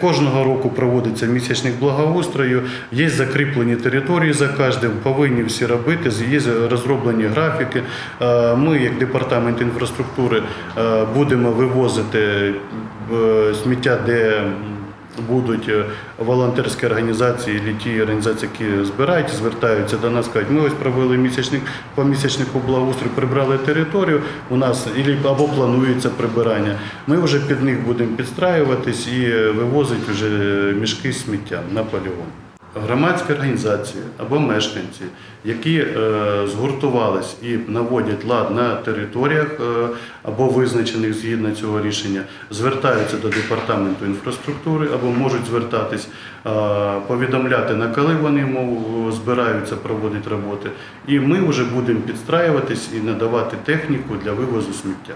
Кожного року проводиться місячник благоустрою, є закріплені території за кожним, повинні всі робити, є розроблені графіки. Е, Ми, як департамент інфраструктури, е, будемо вивозити е, сміття, де будуть е, волонтерські організації, або ті організації, які збирають, звертаються до нас, кажуть, ми ось провели місячник по місячнику благоустрою, прибрали територію. У нас або планується прибирання. Ми вже під них будемо підстраюватись і е, вивозити вже мішки сміття на полігон. Громадські організації або мешканці, які е, згуртувались і наводять лад на територіях е, або визначених згідно цього рішення, звертаються до департаменту інфраструктури або можуть звертатись, е, повідомляти на коли вони збираються проводити роботи. І ми вже будемо підстраюватись і надавати техніку для вивозу сміття.